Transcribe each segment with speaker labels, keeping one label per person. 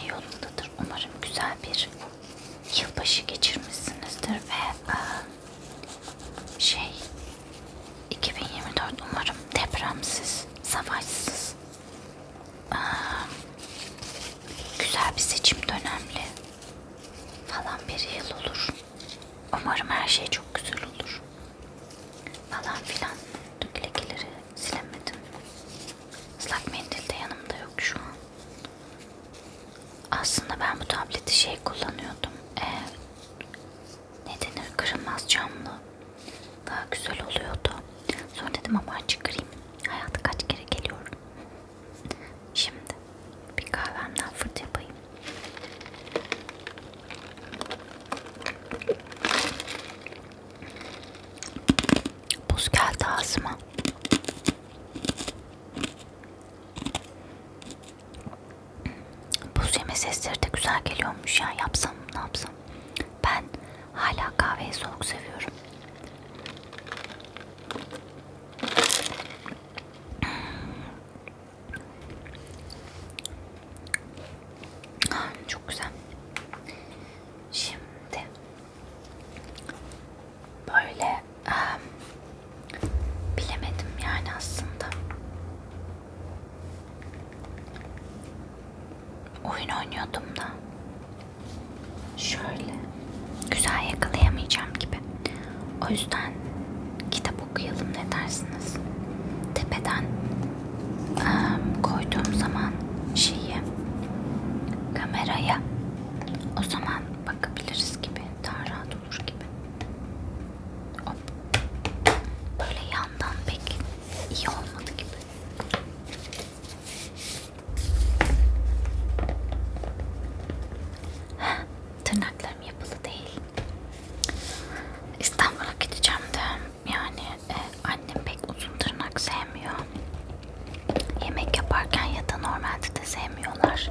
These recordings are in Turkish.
Speaker 1: şey yolundadır. Umarım güzel bir yılbaşı geçirmişsinizdir ve e, şey 2024 umarım depremsiz, savaşsız e, güzel bir seçim dönemli falan bir yıl olur. Umarım her şey çok güzel kullanıyorum. oyun oynuyordum da. Şöyle. Güzel yakalayamayacağım gibi. O yüzden kitap okuyalım ne dersiniz? Tepeden um, koyduğum zaman şeyi kameraya sevmiyor. Yemek yaparken ya da normalde de sevmiyorlar.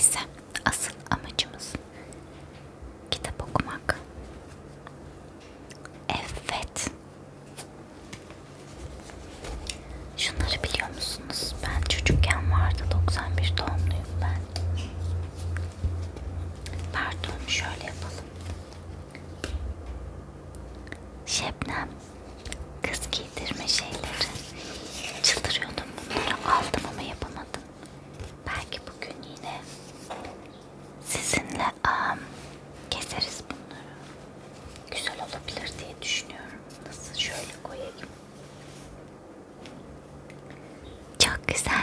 Speaker 1: Neyse. güzel olabilir diye düşünüyorum. Nasıl şöyle koyayım. Çok güzel.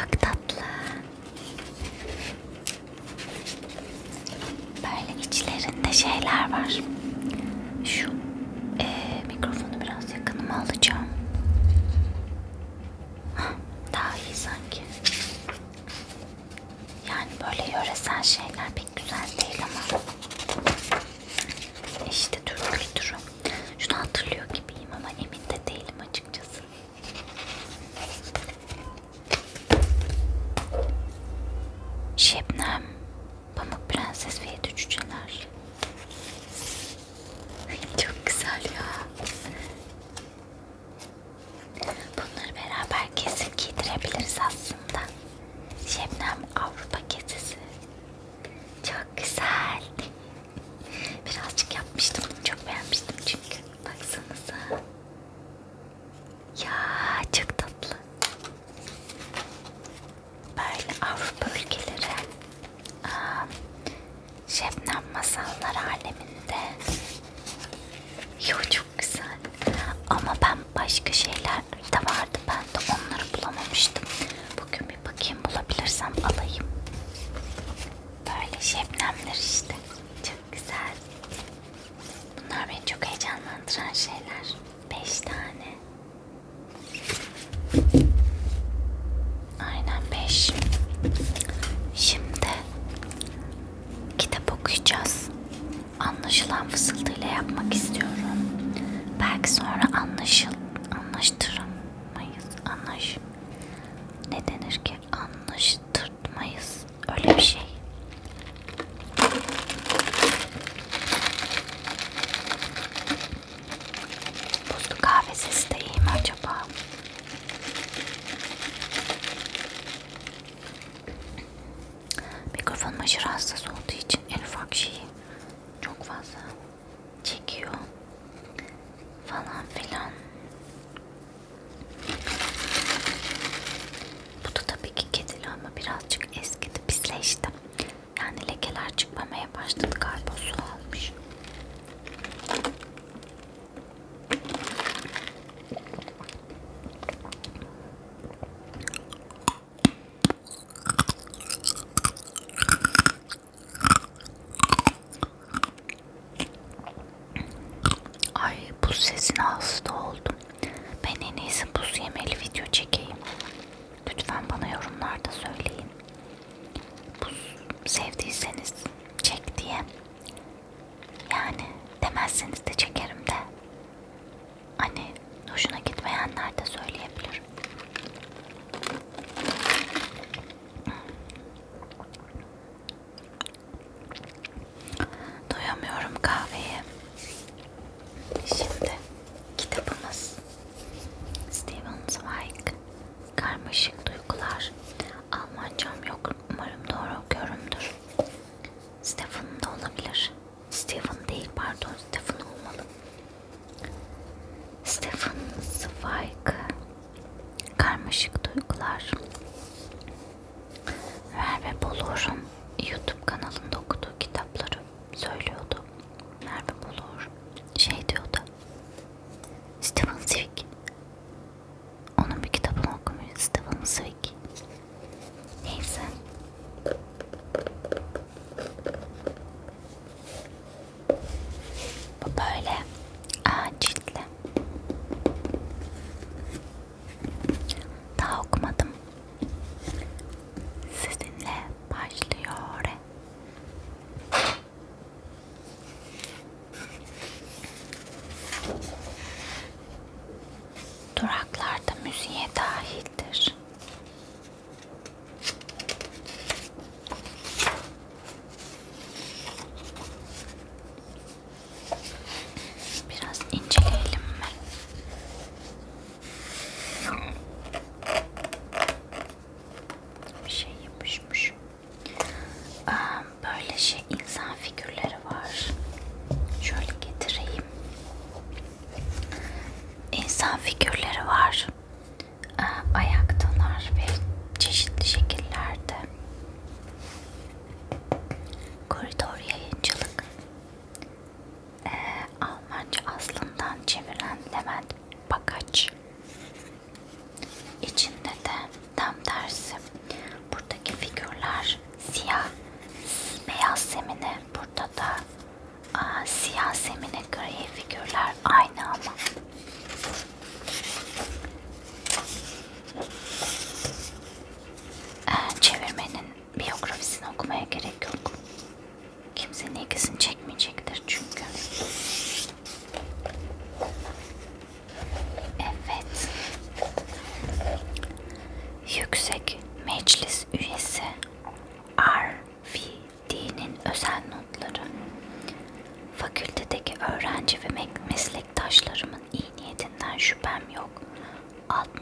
Speaker 1: Çok tatlı. Böyle içlerinde şeyler var. yatıran şeyler. falan filan.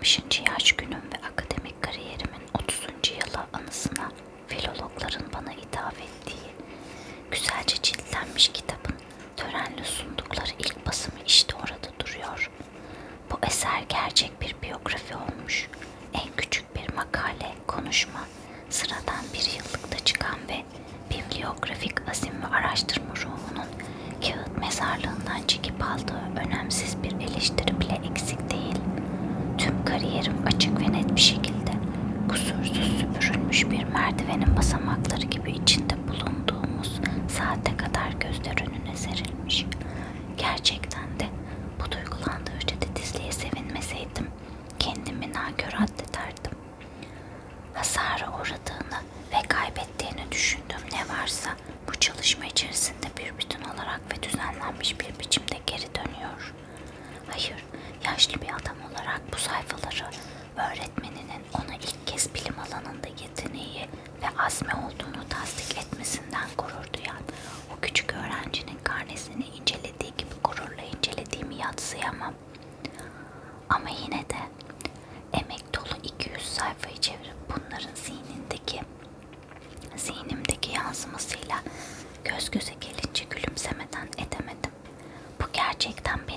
Speaker 1: 60. yaş günüm ve akademik kariyerimin 30. yılı anısına filologların bana ithaf ettiği güzelce ciltlenmiş kitabın törenle sundukları ilk basımı işte orada duruyor. Bu eser gerçek bir biyografi olmuş. En küçük bir makale, konuşma, sıradan bir yıllıkta çıkan ve bibliografik azim ve araştırma ruhunun kağıt mezarlığından çekip aldığı önemsiz bir eleştiri. Kariyerim açık ve net bir şekilde. Kusursuz süpürülmüş bir merdivenin basamakları gibi içinde bulunduğumuz saate kadar gözler önüne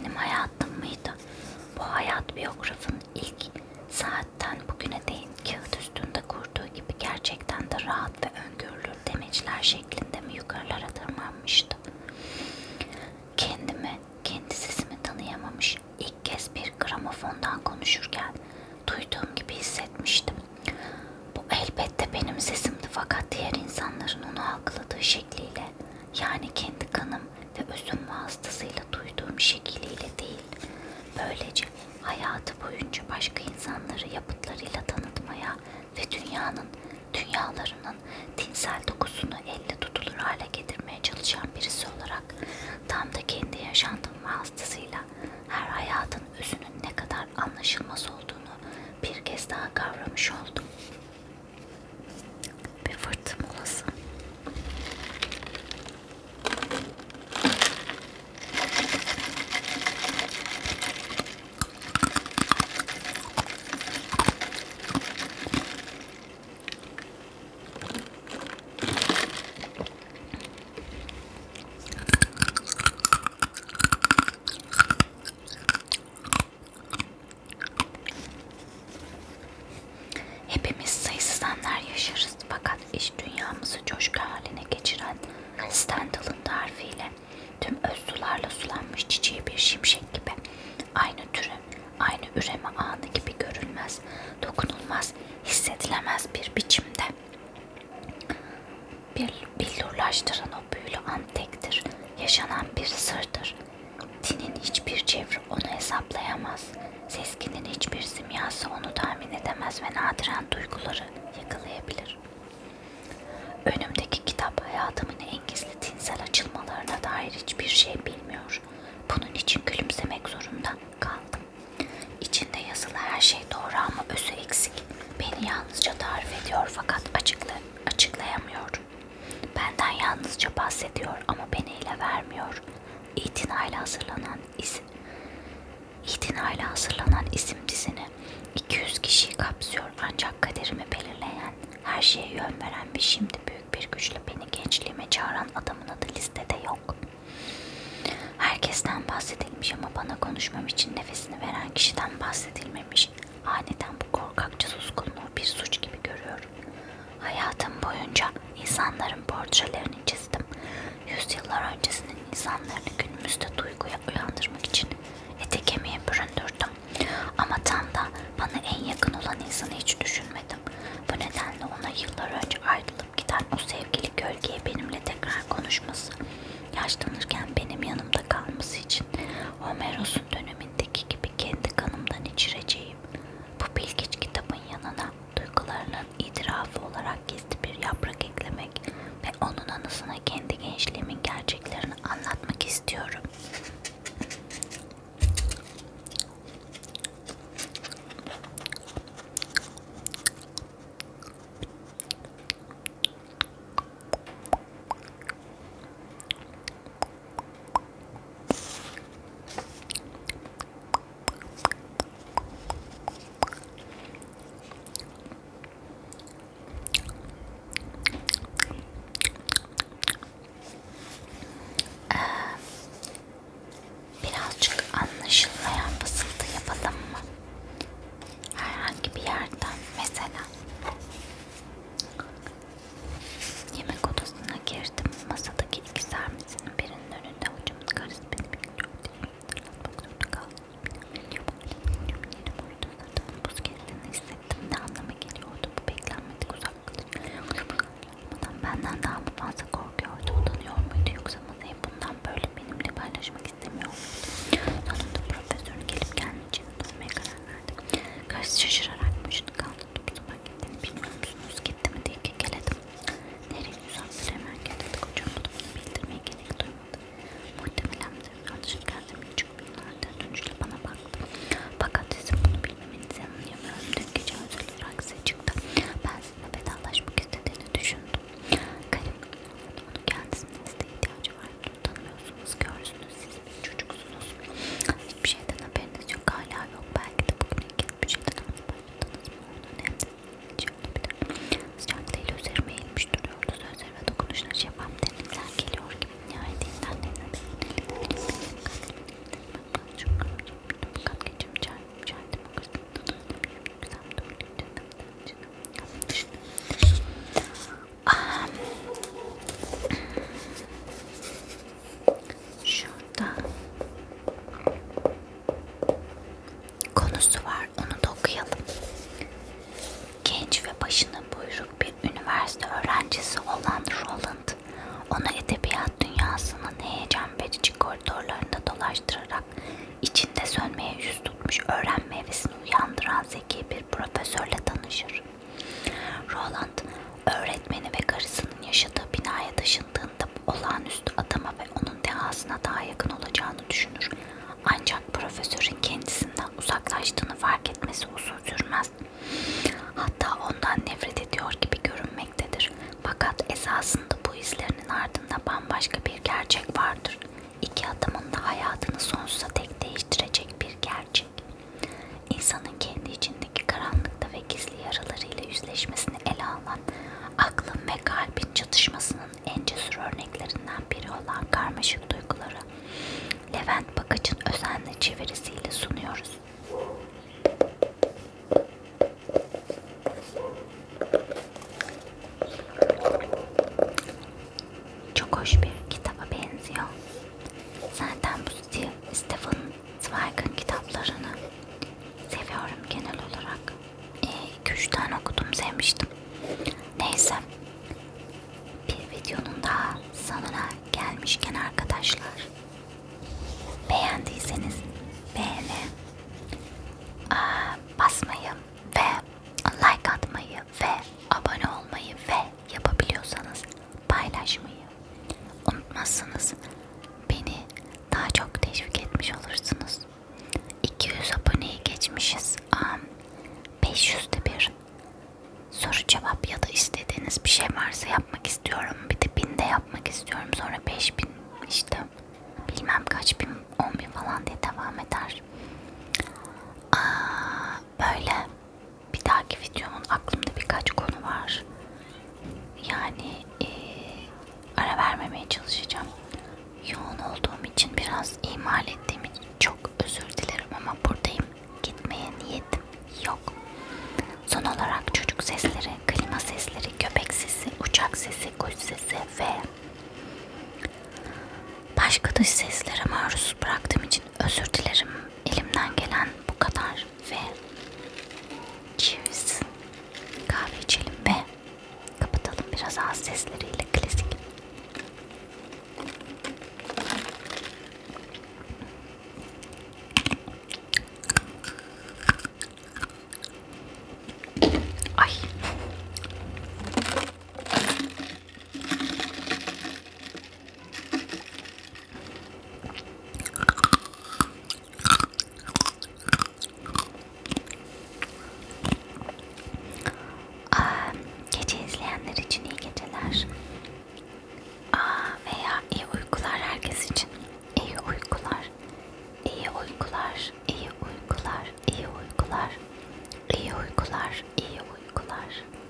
Speaker 1: benim hayatım mıydı? Bu hayat biyografın ilk saatten bugüne değin kağıt üstünde kurduğu gibi gerçekten de rahat ve öngörülür demeçler şeklinde mi yukarılara tırmanmıştı? Kendimi, kendi sesimi tanıyamamış, ilk kez bir gramofondan konuşurken duyduğum gibi hissetmiştim. Bu elbette benim sesimdi fakat diğer insanların onu algıladığı şekliyle, yani kendi kanım ve özüm vasıtasıyla duyduğum değil. Böylece hayatı boyunca başka insanları yapıtlarıyla tanıtmaya ve dünyanın, dünyalarının tinsel dokusunu Stendhal'ın tarifiyle tüm öz sularla sulanmış çiçeği bir şimşek gibi aynı türü, aynı üreme anı gibi görülmez, dokunulmaz, hissedilemez bir biçimde bir billurlaştıran o büyülü an tektir, yaşanan bir sırdır. Dinin hiçbir çevre onu hesaplayamaz. Seskinin hiçbir simyası onu tahmin edemez ve nadiren duyguları Fransızca bahsediyor ama beni ele vermiyor. İtinayla hazırlanan isim İtinayla hazırlanan isim dizini 200 kişiyi kapsıyor ancak kaderimi belirleyen, her şeye yön veren ve şimdi büyük bir güçle beni gençliğime çağıran adamın adı listede yok. Herkesten bahsedilmiş ama bana konuşmam için nefesini veren kişiden bahsedilmemiş. Aniden bu korkakça suskunluğu bir suç gibi görüyorum. Hayatım boyunca insanların portrelerini çizdim. Yüzyıllar öncesinin insanlarını günümüzde duyguya uyandırmak için ete kemiğe büründürdüm. Ama tam da bana en yakın olan insanı hiç düşünmedim Şaşırırım. Zaten bu Stefan Zweig'ın kitaplarını seviyorum genel olarak. Ee, 2-3 e, tane okudum sevmiştim. Neyse. Bir videonun daha sonuna gelmişken arkadaşlar. abrir la iglesia